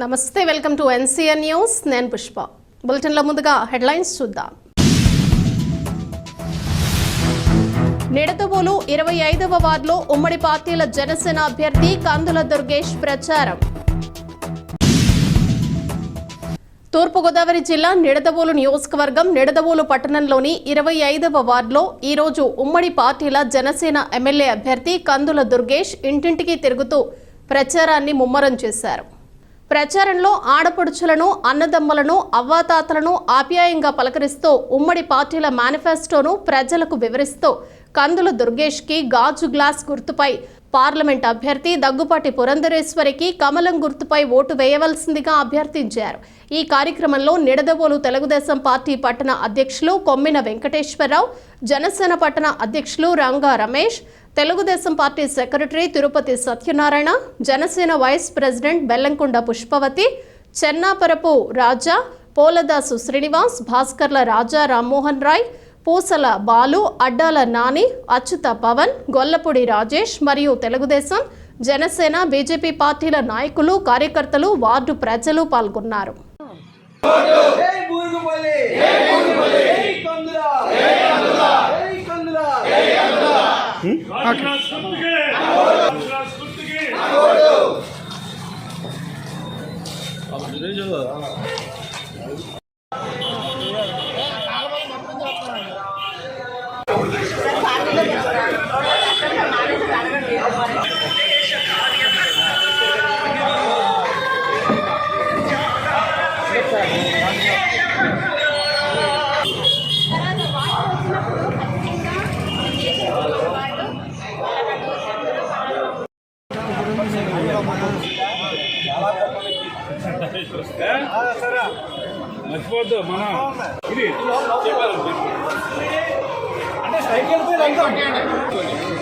నమస్తే welcome to NCN news. నేను పుష్ప. బులెటిన్లో ముందుగా హెడ్లైన్స్ చూద్దాం. నిడదవోలు ఇరవై ఐదవ వార్డులో ఉమ్మడి పార్టీల జనసేన అభ్యర్థి కందుల దుర్గేష్ ప్రచారం. తూర్పుగోదావరి జిల్లా నిడదవోలు నియోజకవర్గం నిడదవోలు పట్టణంలోని ఇరవై ఐదవ వార్డులో ఈరోజు ఉమ్మడి పార్టీల జనసేన ఎమ్మెల్యే అభ్యర్థి కందుల దుర్గేష్ ఇంటింటికి తిరుగుతూ ప్రచారాన్ని ముమ్మరం చేశారు. ప్రచారంలో ఆడపడుచులను అన్నదమ్ములను అవ్వాతాతలను ఆప్యాయంగా పలకరిస్తూ ఉమ్మడి పార్టీల మేనిఫెస్టోను ప్రజలకు వివరిస్తూ కందుల దుర్గేష్కి గాజు గ్లాస్ గుర్తుపై పార్లమెంట్ అభ్యర్థి దగ్గుపాటి పురంధరేశ్వరికి కమలం గుర్తుపై ఓటు వేయవలసిందిగా అభ్యర్థించారు. ఈ కార్యక్రమంలో నిడదవోలు తెలుగుదేశం పార్టీ పట్టణ అధ్యక్షులు కొమ్మిన వెంకటేశ్వరరావు జనసేన పట్టణ అధ్యక్షులు Ranga Ramesh Telugudesam party secretary Tirupati Satyanarayana Janasena vice president Bellamkonda Pushpavathi Chennaparapu Raja Poladasu Srinivas Bhaskarla Raja Rammohan Roy Poosala Balu Addala Nani Achyuta Pawan Gollapudi Rajesh మరియు తెలుగుదేశం జనసేన బీజేపీ పార్టీల నాయకులు కార్యకర్తలు వార్డు ప్రజలు పాల్గొన్నారు. Okay. మర్చిపోద్దు మన ఇది.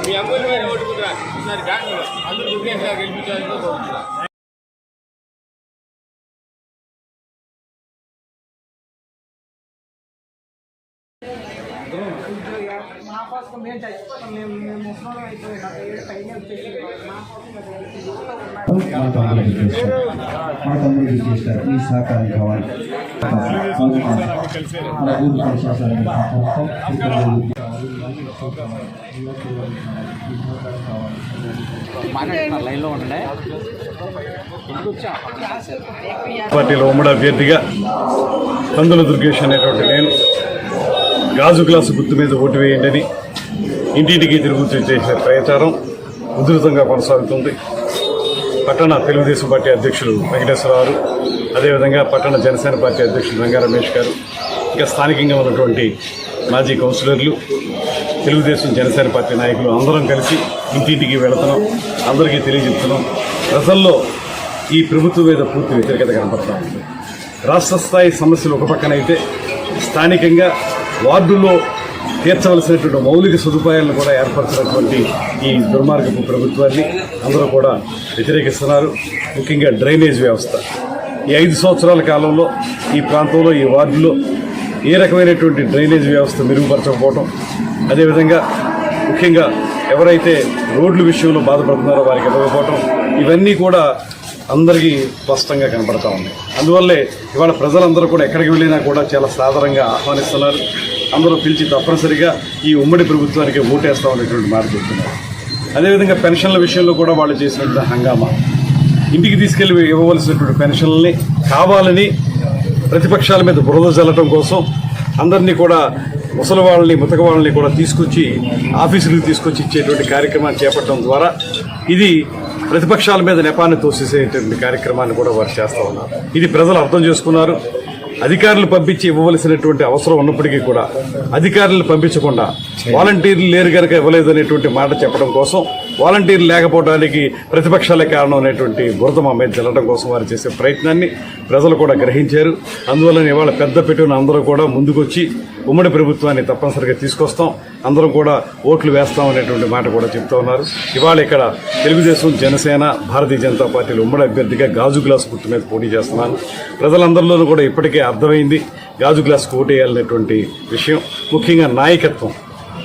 మీ అమ్మని మీద ఓటుకుంటారా ఈసారి అందరూ దుర్గేష్ గారు గెలిపించాలని మా కోసం మేము చచ్చిపోతాం మేము మేము ముసలి అయిపోయినా ఏడు పైన వచ్చేసి మా కోసం మా తమ్ముడు చేస్తారు మా తమ్ముడు చేస్తారు ఈ సహకారం కావాలి. మన ఊరు ప్రశాసనానికి సహకారం పార్టీలో ఉమ్మడి అభ్యర్థిగా కందుల దుర్గేష్ అనేటువంటి నేను గాజు గ్లాసు గుర్తు మీద ఓటు వేయండి ఇంటింటికి తిరుగుతూ చేసే ప్రచారం ఉధృతంగా కొనసాగుతుంది. పట్టణ తెలుగుదేశం పార్టీ అధ్యక్షులు వెంకటేశ్వరరావు అదేవిధంగా పట్టణ జనసేన పార్టీ అధ్యక్షులు రంగా రమేష్ గారు ఇంకా స్థానికంగా ఉన్నటువంటి మాజీ కౌన్సిలర్లు తెలుగుదేశం జనసేన పార్టీ నాయకులు అందరం కలిసి ఇంటింటికి వెళుతున్నాం అందరికీ తెలియజెప్తున్నాం. ప్రజల్లో ఈ ప్రభుత్వం మీద పూర్తి వ్యతిరేకత కనపడతా ఉంది. రాష్ట్ర స్థాయి సమస్యలు ఒక పక్కన అయితే స్థానికంగా వార్డుల్లో తీర్చవలసినటువంటి మౌలిక సదుపాయాలను కూడా ఏర్పరచినటువంటి ఈ దుర్మార్గపు ప్రభుత్వాన్ని అందరూ కూడా వ్యతిరేకిస్తున్నారు. ముఖ్యంగా డ్రైనేజ్ వ్యవస్థ. ఈ ఐదు సంవత్సరాల కాలంలో ఈ ప్రాంతంలో ఈ వార్డులో ఏ రకమైనటువంటి డ్రైనేజ్ వ్యవస్థ మెరుగుపరచకపోవటం అదేవిధంగా ముఖ్యంగా ఎవరైతే రోడ్ల విషయంలో బాధపడుతున్నారో వారికి ఇవ్వకపోవటం ఇవన్నీ కూడా అందరికీ స్పష్టంగా కనబడతా ఉంది. అందువల్లే ఇవాళ ప్రజలందరూ కూడా ఎక్కడికి వెళ్ళినా కూడా చాలా సాధారణంగా ఆహ్వానిస్తున్నారు. అందరూ పిలిచి తప్పనిసరిగా ఈ ఉమ్మడి ప్రభుత్వానికి ఓటేస్తామనేటువంటి మాట చెప్తున్నారు. అదేవిధంగా పెన్షన్ల విషయంలో కూడా వాళ్ళు చేసినటువంటి హంగామా. ఇంటికి తీసుకెళ్ళి ఇవ్వవలసినటువంటి పెన్షన్లని కావాలని ప్రతిపక్షాల మీద బురద చల్లటం కోసం అందరినీ కూడా ముసలి వాళ్ళని ముతక వాళ్ళని కూడా తీసుకొచ్చి ఆఫీసులకు తీసుకొచ్చి ఇచ్చేటువంటి కార్యక్రమాన్ని చేపట్టడం ద్వారా ఇది ప్రతిపక్షాల మీద నెపాన్ని తోసేసేటువంటి కార్యక్రమాన్ని కూడా వారు చేస్తూ ఉన్నారు. ఇది ప్రజలు అర్థం చేసుకున్నారు. అధికారులు పంపించి ఇవ్వవలసినటువంటి అవసరం ఉన్నప్పటికీ కూడా అధికారులు పంపించకుండా వాలంటీర్లు లేరు కనుక ఇవ్వలేదు అనేటువంటి మాట చెప్పడం కోసం వాలంటీర్లు లేకపోవడానికి ప్రతిపక్షాలే కారణం అనేటువంటి బురద మా మీద చల్లడం కోసం వారు చేసే ప్రయత్నాన్ని ప్రజలు కూడా గ్రహించారు. అందువల్ల ఇవాళ పెద్ద పెట్టున అందరూ కూడా ముందుకొచ్చి ఉమ్మడి ప్రభుత్వాన్ని తప్పనిసరిగా తీసుకొస్తాం. అందరం కూడా ఓట్లు వేస్తాం అనేటువంటి మాట కూడా చెప్తా ఉన్నారు. ఇవాళ ఇక్కడ తెలుగుదేశం జనసేన భారతీయ జనతా పార్టీలు ఉమ్మడి అభ్యర్థిగా గాజు గ్లాస్ గుర్తు మీద పోటీ చేస్తున్నాను ప్రజలందరిలోనూ కూడా ఇప్పటికే అర్థమైంది గాజు గ్లాస్ కోటేయాలనేటువంటి విషయం. ముఖ్యంగా నాయకత్వం.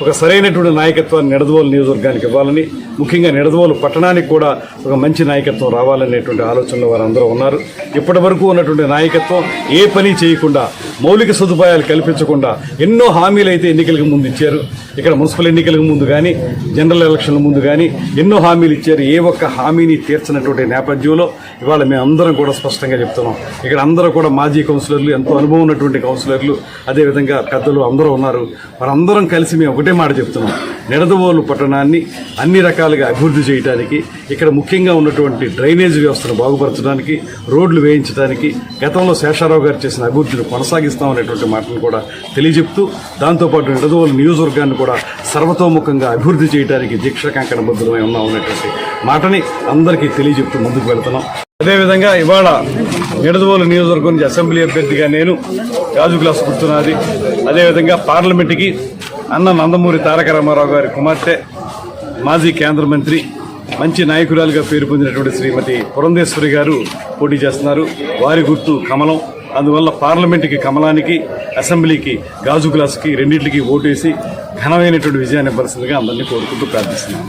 ఒక సరైనటువంటి నాయకత్వాన్ని నిడదవోలు నియోజకవర్గానికి ఇవ్వాలని ముఖ్యంగా నిడదవోలు పట్టణానికి కూడా ఒక మంచి నాయకత్వం రావాలనేటువంటి ఆలోచనలో వారందరూ ఉన్నారు. ఇప్పటి వరకు ఉన్నటువంటి నాయకత్వం ఏ పని చేయకుండా మౌలిక సదుపాయాలు కల్పించకుండా ఎన్నో హామీలు అయితే ఎన్నికలకు ముందు ఇచ్చారు. ఇక్కడ మున్సిపల్ ఎన్నికలకు ముందు కానీ జనరల్ ఎలక్షన్ల ముందు కానీ ఎన్నో హామీలు ఇచ్చారు. ఏ ఒక్క హామీని తీర్చినటువంటి నేపథ్యంలో ఇవాళ మేము అందరం కూడా స్పష్టంగా చెప్తున్నాం. ఇక్కడ అందరూ కూడా మాజీ కౌన్సిలర్లు ఎంతో అనుభవం ఉన్నటువంటి కౌన్సిలర్లు అదేవిధంగా పెద్దలు అందరూ ఉన్నారు. వారందరం కలిసి మేము ఒకటే మాట చెప్తున్నాం. నిడదవోలు పట్టణాన్ని అన్ని రకాల రకాలుగా అభివృద్ధి చేయడానికి ఇక్కడ ముఖ్యంగా ఉన్నటువంటి డ్రైనేజ్ వ్యవస్థను బాగుపరచడానికి రోడ్లు వేయించడానికి గతంలో శేషారావు గారు చేసిన అభివృద్ధిని కొనసాగిస్తామనేటువంటి మాటను కూడా తెలియజెప్తూ దాంతోపాటు నిడదవోలు నియోజకవర్గాన్ని కూడా సర్వతోముఖంగా అభివృద్ధి చేయడానికి దీక్ష కంకణ ఉన్నాం అనేటువంటి మాటని అందరికీ తెలియజెప్తూ ముందుకు వెళ్తున్నాం. అదేవిధంగా ఇవాళ నిడదవోలు నియోజకవర్గం నుంచి అసెంబ్లీ అభ్యర్థిగా నేను గాజు గ్లాస్ గుర్తున్నది. అదేవిధంగా పార్లమెంటుకి అన్న నందమూరి తారక రామారావు గారి కుమార్తె మాజీ కేంద్ర మంత్రి మంచి నాయకురాలుగా పేరు పొందినటువంటి శ్రీమతి పురంధేశ్వరి గారు పోటీ చేస్తున్నారు. వారి గుర్తు కమలం. అందువల్ల పార్లమెంటుకి కమలానికి అసెంబ్లీకి గాజు గ్లాస్కి రెండింటికి ఓటేసి ఘనమైనటువంటి విజయాన్ని ఇవ్వాల్సిందిగా అందరినీ కోరుకుంటూ ప్రార్థిస్తున్నాను